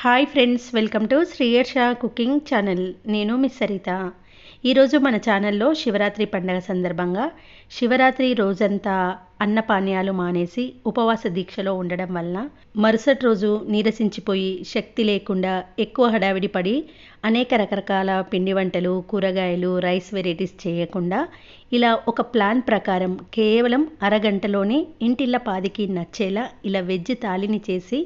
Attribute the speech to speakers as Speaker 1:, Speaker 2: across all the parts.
Speaker 1: Hi friends welcome to Sriyarsha cooking channel నేను miss Saritha ఈరోజు మన ఛానల్లో శివరాత్రి పండగ సందర్భంగా శివరాత్రి రోజంతా అన్నపానీయాలు మానేసి ఉపవాస దీక్షలో ఉండడం వలన మరుసటి రోజు నీరసించిపోయి శక్తి లేకుండా ఎక్కువ హడావిడి పడి అనేక రకరకాల పిండి వంటలు కూరగాయలు రైస్ వెరైటీస్ చేయకుండా ఇలా ఒక ప్లాన్ ప్రకారం కేవలం అరగంటలోనే ఇంటిళ్ళ పాదికి నచ్చేలా ఇలా వెజ్ తాలిని చేసి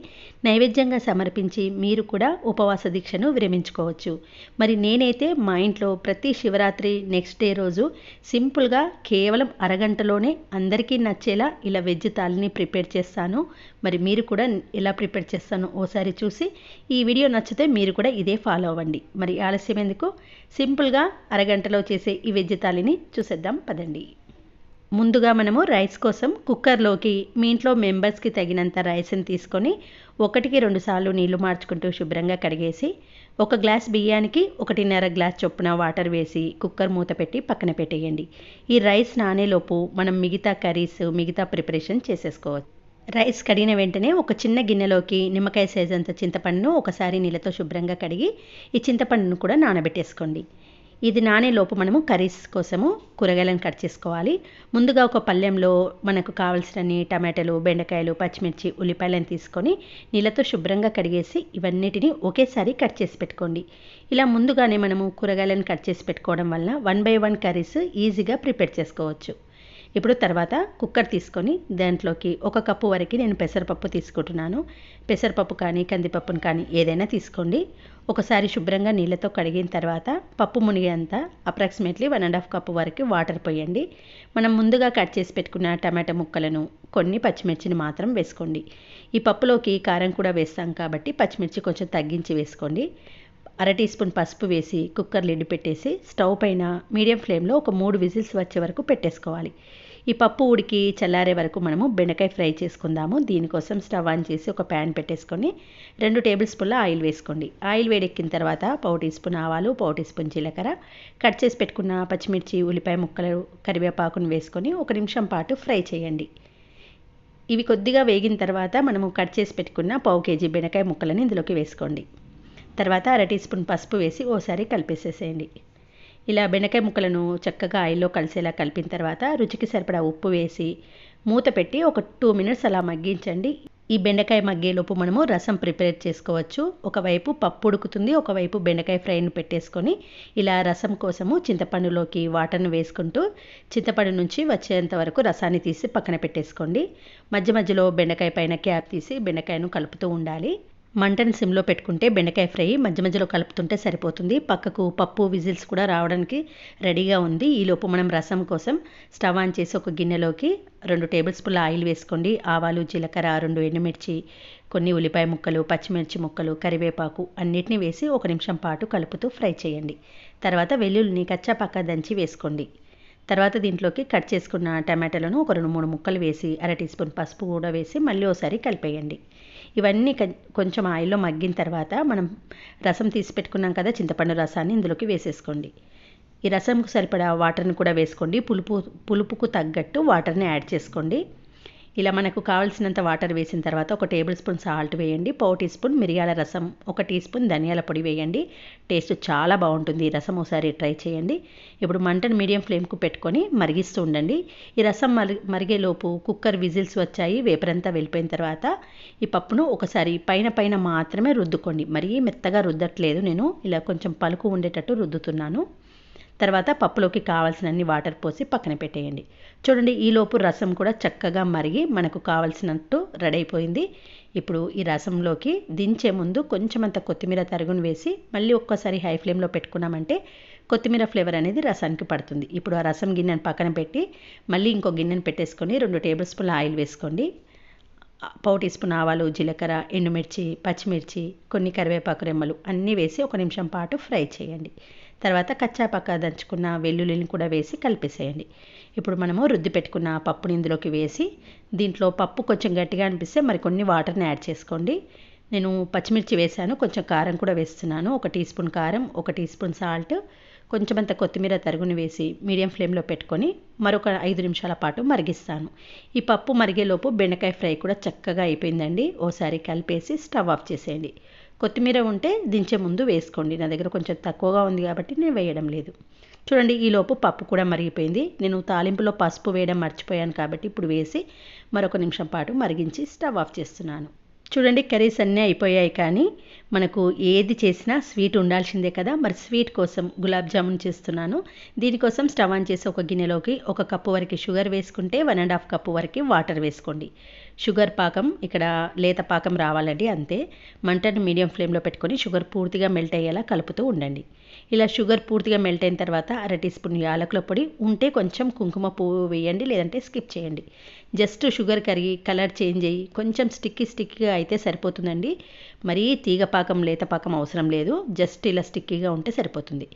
Speaker 1: నైవేద్యంగా సమర్పించి మీరు కూడా ఉపవాస దీక్షను విరమించుకోవచ్చు. మరి నేనైతే మా ఇంట్లో ప్రతి శివరాత్రి నెక్స్ట్ డే రోజు సింపుల్గా కేవలం అరగంటలోనే అందరికీ నచ్చేలా ఇలా వెజ్ తాలిని ప్రిపేర్ చేస్తాను. మరి మీరు కూడా ఎలా ప్రిపేర్ చేస్తానో ఓసారి చూసి ఈ వీడియో నచ్చితే మీరు కూడా ఇదే ఫాలో అవ్వండి. మరి ఆలస్యం ఎందుకు? సింపుల్గా అరగంటలో చేసే ఈ వెజ్ తాలిని చూసేద్దాం పదండి. ముందుగా మనము రైస్ కోసం కుక్కర్లోకి మీ ఇంట్లో మెంబర్స్కి తగినంత రైస్ని తీసుకొని ఒకటికి రెండు సార్లు నీళ్ళు మార్చుకుంటూ శుభ్రంగా కడిగేసి ఒక గ్లాస్ బియ్యానికి ఒకటిన్నర గ్లాస్ చొప్పున వాటర్ వేసి కుక్కర్ మూత పెట్టి పక్కన పెట్టేయండి. ఈ రైస్ నానేలోపు మనం మిగతా కర్రీస్ మిగతా ప్రిపరేషన్ చేసేసుకోవచ్చు. రైస్ కడిగిన వెంటనే ఒక చిన్న గిన్నెలోకి నిమ్మకాయ సైజ్ అంత చింతపండును ఒకసారి నీళ్ళతో శుభ్రంగా కడిగి ఈ చింతపండును కూడా నానబెట్టేసుకోండి. ఇది నానేలోపు మనము కర్రీస్ కోసము కూరగాయలను కట్ చేసుకోవాలి. ముందుగా ఒక పళ్ళెంలో మనకు కావలసినన్ని టమాటాలు బెండకాయలు పచ్చిమిర్చి ఉల్లిపాయలను తీసుకొని నీళ్ళతో శుభ్రంగా కడిగేసి ఇవన్నిటిని ఒకేసారి కట్ చేసి పెట్టుకోండి. ఇలా ముందుగానే మనము కూరగాయలను కట్ చేసి పెట్టుకోవడం వల్ల వన్ బై వన్ కర్రీస్ ఈజీగా ప్రిపేర్ చేసుకోవచ్చు. ఇప్పుడు తర్వాత కుక్కర్ తీసుకొని దాంట్లోకి ఒక కప్పు వరకు నేను పెసరపప్పు తీసుకుంటున్నాను. పెసరపప్పు కానీ కందిపప్పును కానీ ఏదైనా తీసుకోండి. ఒకసారి శుభ్రంగా నీళ్ళతో కడిగిన తర్వాత పప్పు మునిగేంత approximately one and half cup వరకు వాటర్ పోయండి. మనం ముందుగా కట్ చేసి పెట్టుకున్న టమాటా ముక్కలను కొన్ని పచ్చిమిర్చిని మాత్రం వేసుకోండి. ఈ పప్పులోకి కారం కూడా వేస్తాం కాబట్టి పచ్చిమిర్చి కొంచెం తగ్గించి వేసుకోండి. అర టీ స్పూన్ పసుపు వేసి కుక్కర్ లిడ్ పెట్టేసి స్టవ్ పైన మీడియం ఫ్లేమ్లో ఒక మూడు విజిల్స్ వచ్చే వరకు పెట్టేసుకోవాలి. ఈ పప్పు ఉడికి చల్లారే వరకు మనము బెండకాయ ఫ్రై చేసుకుందాము. దీనికోసం స్టవ్ ఆన్ చేసి ఒక ప్యాన్ పెట్టేసుకొని రెండు టేబుల్ స్పూన్ల ఆయిల్ వేసుకోండి. ఆయిల్ వేడెక్కిన తర్వాత పావు టీ స్పూన్ ఆవాలు పావు టీ స్పూన్ జీలకర్ర. కట్ చేసి పెట్టుకున్న పచ్చిమిర్చి ఉల్లిపాయ ముక్కలు కరివేపాకును వేసుకొని ఒక నిమిషం పాటు ఫ్రై చేయండి. ఇవి కొద్దిగా వేగిన తర్వాత మనము కట్ చేసి పెట్టుకున్న పావు కేజీ బెండకాయ ముక్కలని ఇందులోకి వేసుకోండి. తర్వాత అర టీ స్పూన్ పసుపు వేసి ఓసారి కలిపేసేసేయండి. ఇలా బెండకాయ ముక్కలను చక్కగా ఆయిల్లో కలిసేలా కలిపిన తర్వాత రుచికి సరిపడా ఉప్పు వేసి మూత పెట్టి ఒక టూ మినిట్స్ అలా మగ్గించండి. ఈ బెండకాయ మగ్గేలోపు మనము రసం ప్రిపేర్ చేసుకోవచ్చు. ఒకవైపు పప్పు ఉడుకుతుంది ఒకవైపు బెండకాయ ఫ్రైని పెట్టేసుకొని ఇలా రసం కోసము చింతపండులోకి వాటర్ను వేసుకుంటూ చింతపండు నుంచి వచ్చేంత వరకు రసాన్ని తీసి పక్కన పెట్టేసుకోండి. మధ్య మధ్యలో బెండకాయ పైన క్యాప్ తీసి బెండకాయను కలుపుతూ ఉండాలి. మంటను సిమ్లో పెట్టుకుంటే బెండకాయ ఫ్రై మధ్య మధ్యలో కలుపుతుంటే సరిపోతుంది. పక్కకు పప్పు విజిల్స్ కూడా రావడానికి రెడీగా ఉంది. ఈలోపు మనం రసం కోసం స్టవ్ ఆన్ చేసి ఒక గిన్నెలోకి రెండు టేబుల్ స్పూన్ల ఆయిల్ వేసుకోండి. ఆవాలు జీలకర్ర రెండు ఎండుమిర్చి కొన్ని ఉల్లిపాయ ముక్కలు పచ్చిమిర్చి ముక్కలు కరివేపాకు అన్నిటిని వేసి ఒక నిమిషం పాటు కలుపుతూ ఫ్రై చేయండి. తర్వాత వెల్లుల్లిని కచ్చా పక్క దంచి వేసుకోండి. తర్వాత దీంట్లోకి కట్ చేసుకున్న టమాటాలను ఒక రెండు మూడు ముక్కలు వేసి అర టీ స్పూన్ పసుపు కూడా వేసి మళ్ళీ ఒకసారి కలిపేయండి. ఇవన్నీ కొంచెం ఆయిల్లో మగ్గిన తర్వాత మనం రసం తీసి పెట్టుకున్నాం కదా చింతపండు రసాన్ని ఇందులోకి వేసేసుకోండి. ఈ రసంకు సరిపడా వాటర్ని కూడా వేసుకోండి. పులుపు పులుపుకు తగ్గట్టు వాటర్ని యాడ్ చేసుకోండి. ఇలా మనకు కావాల్సినంత వాటర్ వేసిన తర్వాత ఒక టేబుల్ స్పూన్ సాల్ట్ వేయండి. పావు టీ స్పూన్ మిరియాల రసం ఒక టీ స్పూన్ ధనియాల పొడి వేయండి. టేస్ట్ చాలా బాగుంటుంది. ఈ రసం ఒకసారి ట్రై చేయండి. ఇప్పుడు మంటను మీడియం ఫ్లేమ్కు పెట్టుకొని మరిగిస్తూ ఉండండి. ఈ రసం మరి మరిగేలోపు కుక్కర్ విజిల్స్ వచ్చాయి. వేపరంతా వెళ్ళిపోయిన తర్వాత ఈ పప్పును ఒకసారి పైన పైన మాత్రమే రుద్దుకోండి. మరీ మెత్తగా రుద్దట్లేదు. నేను ఇలా కొంచెం పలుకు ఉండేటట్టు రుద్దుతున్నాను. తర్వాత పప్పులోకి కావాల్సినన్ని వాటర్ పోసి పక్కన పెట్టేయండి. చూడండి ఈలోపు రసం కూడా చక్కగా మరిగి మనకు కావలసినట్టు రెడీ అయిపోయింది ఇప్పుడు ఈ రసంలోకి దించే ముందు కొంచెం అంత కొత్తిమీర తరుగును వేసి మళ్ళీ ఒక్కసారి హై ఫ్లేమ్లో పెట్టుకున్నామంటే కొత్తిమీర ఫ్లేవర్ అనేది రసానికి పడుతుంది. ఇప్పుడు ఆ రసం గిన్నెను పక్కన పెట్టి మళ్ళీ ఇంకో గిన్నెను పెట్టేసుకొని రెండు టేబుల్ స్పూన్ల ఆయిల్ వేసుకోండి. పావు టీ స్పూన్ ఆవాలు జీలకర్ర ఎండుమిర్చి పచ్చిమిర్చి కొన్ని కరివేపాకు రెమ్మలు అన్నీ వేసి ఒక నిమిషం పాటు ఫ్రై చేయండి. తర్వాత కచ్చాపక్క దంచుకున్న వెల్లుల్లిని కూడా వేసి కలిపేసేయండి. ఇప్పుడు మనము రుద్ది పెట్టుకున్న పప్పుని ఇందులోకి వేసి దీంట్లో పప్పు కొంచెం గట్టిగా అనిపిస్తే మరికొన్ని వాటర్ని యాడ్ చేసుకోండి. నేను పచ్చిమిర్చి వేసాను కొంచెం కారం కూడా వేస్తున్నాను. ఒక టీ స్పూన్ కారం ఒక టీ స్పూన్ సాల్ట్ కొంచెం అంత కొత్తిమీర తరుగుని వేసి మీడియం ఫ్లేమ్లో పెట్టుకొని మరొక ఐదు నిమిషాల పాటు మరిగిస్తాను. ఈ పప్పు మరిగేలోపు బెండకాయ ఫ్రై కూడా చక్కగా అయిపోయిందండి. ఓసారి కలిపేసి స్టవ్ ఆఫ్ చేసేయండి. కొత్తిమీర ఉంటే దించే ముందు వేసుకోండి. నా దగ్గర కొంచెం తక్కువగా ఉంది కాబట్టి నేను వేయడం లేదు. చూడండి ఈలోపు పప్పు కూడా మరిగిపోయింది. నేను తాలింపులో పసుపు వేయడం మర్చిపోయాను కాబట్టి ఇప్పుడు వేసి మరొక నిమిషం పాటు మరిగించి స్టవ్ ఆఫ్ చేస్తున్నాను. చూడండి కర్రీస్ అన్నీ అయిపోయాయి కానీ మనకు ఏది చేసినా స్వీట్ ఉండాల్సిందే కదా. మరి స్వీట్ కోసం గులాబ్ జామున్ చేస్తున్నాను. దీనికోసం స్టవ్ ఆన్ చేసి ఒక గిన్నెలోకి ఒక కప్పు వరకు షుగర్ వేసుకుంటే వన్ అండ్ హాఫ్ కప్పు వరకు వాటర్ వేసుకోండి. షుగర్ పాకం ఇక్కడ లేత పాకం రావాలండి అంతే. మంటను మీడియం ఫ్లేమ్లో పెట్టుకొని షుగర్ పూర్తిగా మెల్ట్ అయ్యేలా కలుపుతూ ఉండండి. ఇలా షుగర్ పూర్తిగా మెల్ట్ అయిన తర్వాత అర టీ స్పూన్ యాలకుల పొడి ఉంటే కొంచెం కుంకుమ పువ్వు వేయండి లేదంటే స్కిప్ చేయండి. జస్ట్ షుగర్ కరిగి కలర్ చేంజ్ అయ్యి కొంచెం స్టిక్కీ స్టిక్కీగా అయితే సరిపోతుందండి. మరీ తీగ పాకం లేత పాకం అవసరం లేదు. జస్ట్ ఇలా స్టిక్కీగా ఉంటే సరిపోతుంది.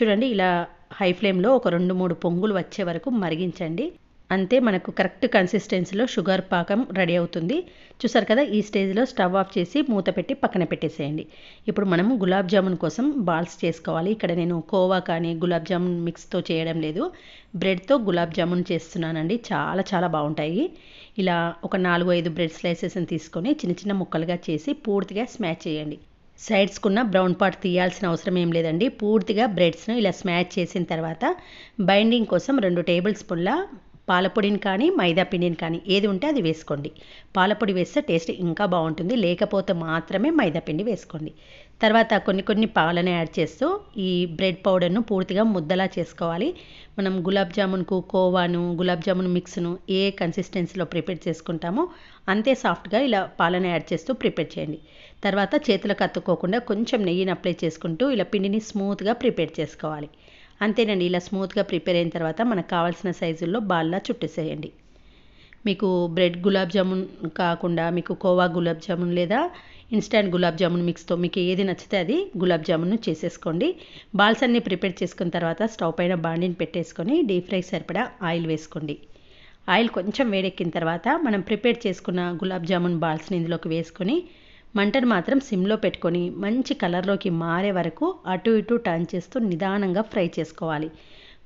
Speaker 1: చూడండి ఇలా హై ఫ్లేమ్లో ఒక రెండు మూడు పొంగులు వచ్చే వరకు మరిగించండి. అంతే మనకు కరెక్ట్ కన్సిస్టెన్సీలో షుగర్ పాకం రెడీ అవుతుంది. చూసారు కదా ఈ స్టేజ్లో స్టవ్ ఆఫ్ చేసి మూత పెట్టి పక్కన పెట్టేసేయండి. ఇప్పుడు మనం గులాబ్ జామున్ కోసం బాల్స్ చేసుకోవాలి. ఇక్కడ నేను కోవా కానీ గులాబ్ జామున్ మిక్స్తో చేయడం లేదు. బ్రెడ్తో గులాబ్ జామున్ చేస్తున్నానండి. చాలా చాలా బాగుంటాయి. ఇలా ఒక నాలుగు ఐదు బ్రెడ్ స్లైసెస్ని తీసుకొని చిన్న చిన్న ముక్కలుగా చేసి పూర్తిగా స్మాష్ చేయండి. సైడ్స్కున్న బ్రౌన్ పార్ట్ తీయాల్సిన అవసరం ఏం లేదండి. పూర్తిగా బ్రెడ్స్ను ఇలా స్మాష్ చేసిన తర్వాత బైండింగ్ కోసం రెండు టేబుల్ స్పూన్ల పాలపొడిని కానీ మైదా పిండిని కానీ ఏది ఉంటే అది వేసుకోండి. పాలపొడి వేస్తే టేస్ట్ ఇంకా బాగుంటుంది. లేకపోతే మాత్రమే మైదా పిండి వేసుకోండి. తర్వాత కొన్ని కొన్ని పాలను యాడ్ చేస్తూ ఈ బ్రెడ్ పౌడర్ను పూర్తిగా ముద్దలా చేసుకోవాలి. మనం గులాబ్ జామున్కు కోవాను గులాబ్ జామున్ మిక్స్ను ఏ కన్సిస్టెన్సీలో ప్రిపేర్ చేసుకుంటామో అంతే సాఫ్ట్గా ఇలా పాలను యాడ్ చేస్తూ ప్రిపేర్ చేయండి. తర్వాత చేతులకు అత్తుకోకుండా కొంచెం నెయ్యిని అప్లై చేసుకుంటూ ఇలా పిండిని స్మూత్గా ప్రిపేర్ చేసుకోవాలి. అంతేనండి ఇలా స్మూత్గా ప్రిపేర్ అయిన తర్వాత మనకు కావాల్సిన సైజుల్లో బాల్లా చుట్టేసేయండి. మీకు బ్రెడ్ గులాబ్ జామున్ కాకుండా మీకు కోవా గులాబ్ జామున్ లేదా ఇన్స్టాంట్ గులాబ్ జామున్ మిక్స్తో మీకు ఏది నచ్చితే అది గులాబ్ జామున్ చేసేసుకోండి. బాల్స్ అన్నీ ప్రిపేర్ చేసుకున్న తర్వాత స్టవ్ పైన బాండిని పెట్టేసుకొని డీప్ ఫ్రై సరిపడా ఆయిల్ వేసుకోండి. ఆయిల్ కొంచెం వేడెక్కిన తర్వాత మనం ప్రిపేర్ చేసుకున్న గులాబ్ జామున్ బాల్స్ని ఇందులోకి వేసుకొని మంటను మాత్రం సిమ్లో పెట్టుకొని మంచి కలర్లోకి మారే వరకు అటు ఇటు టర్న్ చేస్తూ నిదానంగా ఫ్రై చేసుకోవాలి.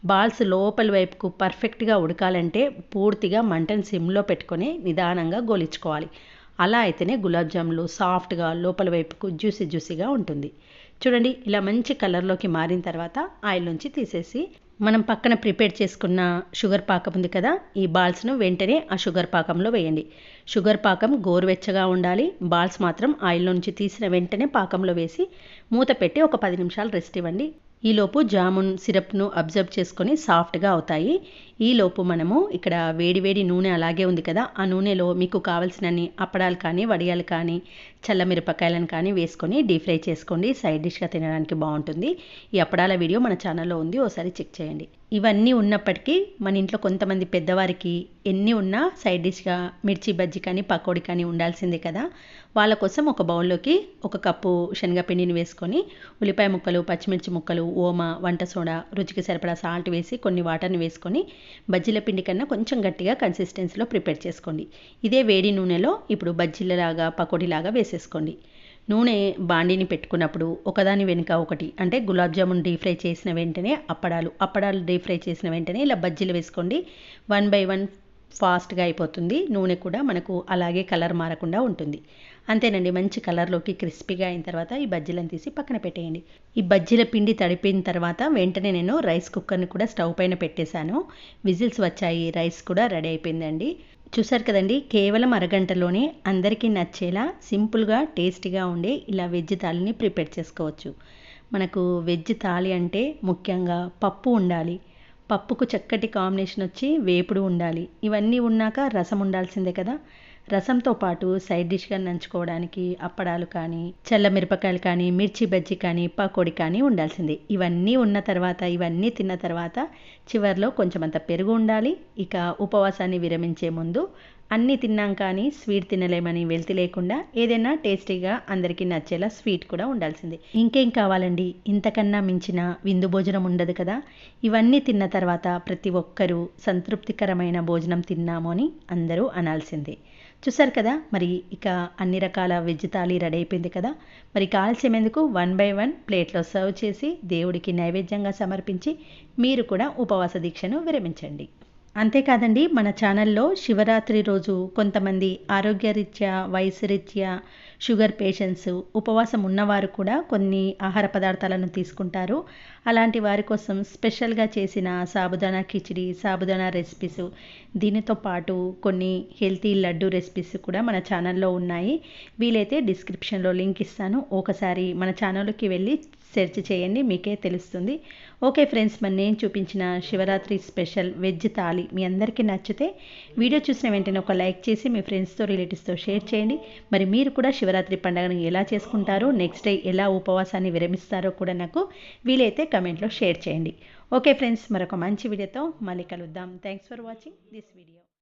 Speaker 1: బాల్స్ లోపలి వైపుకు పర్ఫెక్ట్గా ఉడకాలంటే పూర్తిగా మంటను సిమ్లో పెట్టుకొని నిదానంగా గోలించుకోవాలి. అలా అయితేనే గులాబ్ జాములు సాఫ్ట్గా లోపల వైపుకు జ్యూసీ జ్యూసీగా ఉంటుంది. చూడండి ఇలా మంచి కలర్లోకి మారిన తర్వాత ఆయిల్ నుంచి తీసేసి మనం పక్కన ప్రిపేర్ చేసుకున్న షుగర్ పాకం ఉంది కదా ఈ బాల్స్ను వెంటనే ఆ షుగర్ పాకంలో వేయండి. షుగర్ పాకం గోరువెచ్చగా ఉండాలి. బాల్స్ మాత్రం ఆయిల్లో నుంచి తీసిన వెంటనే పాకంలో వేసి మూత పెట్టి ఒక పది నిమిషాలు రెస్ట్ ఇవ్వండి. ఈలోపు జామున్ సిరప్ను అబ్జర్వ్ చేసుకొని సాఫ్ట్గా అవుతాయి. ఈలోపు మనము ఇక్కడ వేడి వేడి నూనె అలాగే ఉంది కదా ఆ నూనెలో మీకు కావలసినన్ని అప్పడాలు కానీ వడియాలు కానీ చల్లమిరపకాయలను కానీ వేసుకొని డీప్ ఫ్రై చేసుకోండి. సైడ్ డిష్గా తినడానికి బాగుంటుంది. ఈ అప్పడాల వీడియో మన ఛానల్లో ఉంది ఒకసారి చెక్ చేయండి. ఇవన్నీ ఉన్నప్పటికీ మన ఇంట్లో కొంతమంది పెద్దవారికి ఎన్ని ఉన్నా సైడ్ డిష్గా మిర్చి బజ్జీ కానీ పకోడీ కానీ ఉండాల్సిందే కదా. వాళ్ళ కోసం ఒక బౌల్లోకి ఒక కప్పు శనగపిండిని వేసుకొని ఉల్లిపాయ ముక్కలు పచ్చిమిర్చి ముక్కలు ఓమ వంట సోడా రుచికి సరిపడా సాల్ట్ వేసి కొన్ని వాటర్ని వేసుకొని బజ్జీల పిండి కన్నా కొంచెం గట్టిగా కన్సిస్టెన్సీలో ప్రిపేర్ చేసుకోండి. ఇదే వేడి నూనెలో ఇప్పుడు బజ్జీలలాగా పకోడీలాగా వేసేసుకోండి. నూనె బాండీని పెట్టుకున్నప్పుడు ఒకదాని వెనుక ఒకటి అంటే గులాబ్ జామున్ డీప్ ఫ్రై చేసిన వెంటనే అప్పడాలు అప్పడాలు డీప్ ఫ్రై చేసిన వెంటనే ఇలా బజ్జీలు వేసుకోండి. వన్ బై వన్ ఫాస్ట్గా అయిపోతుంది. నూనె కూడా మనకు అలాగే కలర్ మారకుండా ఉంటుంది. అంతేనండి మంచి కలర్లోకి క్రిస్పీగా అయిన తర్వాత ఈ బజ్జీలను తీసి పక్కన పెట్టేయండి. ఈ బజ్జీల పిండి తడిపిన తర్వాత వెంటనే నేను రైస్ కుక్కర్ని కూడా స్టవ్ పైన పెట్టేశాను. విజిల్స్ వచ్చాయి రైస్ కూడా రెడీ అయిపోయిందండి. చూసారు కదండి కేవలం అరగంటలోనే అందరికీ నచ్చేలా సింపుల్గా టేస్టీగా ఉండే ఇలా వెజ్ థాలీని ప్రిపేర్ చేసుకోవచ్చు. మనకు వెజ్ థాలీ అంటే ముఖ్యంగా పప్పు ఉండాలి పప్పుకు చక్కటి కాంబినేషన్ వచ్చి వేపుడు ఉండాలి. ఇవన్నీ ఉన్నాక రసం ఉండాల్సిందే కదా. రసంతో పాటు సైడ్ డిష్గా నంచుకోవడానికి అప్పడాలు కానీ చల్ల మిరపకాయలు కానీ మిర్చి బజ్జీ కానీ పకోడీ కానీ ఉండాల్సిందే. ఇవన్నీ ఉన్న తర్వాత ఇవన్నీ తిన్న తర్వాత చివరిలో కొంచెం అంత పెరుగు ఉండాలి. ఇక ఉపవాసాన్ని విరమించే ముందు అన్నీ తిన్నాం కానీ స్వీట్ తినలేమని వెళ్తి లేకుండా ఏదైనా టేస్టీగా అందరికీ నచ్చేలా స్వీట్ కూడా ఉండాల్సిందే. ఇంకేం కావాలండి? ఇంతకన్నా మించిన విందు భోజనం ఉండదు కదా? ఇవన్నీ తిన్న తర్వాత ప్రతి ఒక్కరూ సంతృప్తికరమైన భోజనం తిన్నాము అని అందరూ అనాల్సిందే. చూసారు కదా? మరి ఇక అన్ని రకాల వెజ్ థాలీ రెడీ అయిపోయింది కదా? మరి కాల్స్యం ఎందుకు? వన్ బై వన్ ప్లేట్లో సర్వ్ చేసి దేవుడికి నైవేద్యంగా సమర్పించి మీరు కూడా ఉపవాస దీక్షను విరమించండి. అంతేకాదండి మన ఛానల్లో శివరాత్రి రోజు కొంతమంది ఆరోగ్యరీత్యా వయసు రీత్యా షుగర్ పేషెంట్స్ ఉపవాసం ఉన్నవారు కూడా కొన్ని ఆహార పదార్థాలను తీసుకుంటారు. అలాంటి వారి కోసం స్పెషల్గా చేసిన సాబుదానా కిచిడి సాబుదానా రెసిపీస్ దీనితో పాటు కొన్ని హెల్తీ లడ్డు రెసిపీస్ కూడా మన ఛానల్లో ఉన్నాయి. వీలైతే డిస్క్రిప్షన్లో లింక్ ఇస్తాను. ఒకసారి మన ఛానల్కి వెళ్ళి సెర్చ్ చేయండి మీకే తెలుస్తుంది. ఓకే ఫ్రెండ్స్ మరి నేను చూపించిన శివరాత్రి స్పెషల్ వెజ్ థాలి మీ అందరికీ నచ్చితే వీడియో చూసిన వెంటనే ఒక లైక్ చేసి మీ ఫ్రెండ్స్తో రిలేటివ్స్తో షేర్ చేయండి. మరి మీరు కూడా శివరాత్రి పండుగను ఎలా చేసుకుంటారో నెక్స్ట్ డే ఎలా ఉపవాసాన్ని విరమిస్తారో కూడా నాకు వీలైతే కమెంట్లో షేర్ చేయండి. ఓకే ఫ్రెండ్స్ మరొక మంచి వీడియోతో మళ్ళీ కలుద్దాం. Thanks for watching this video.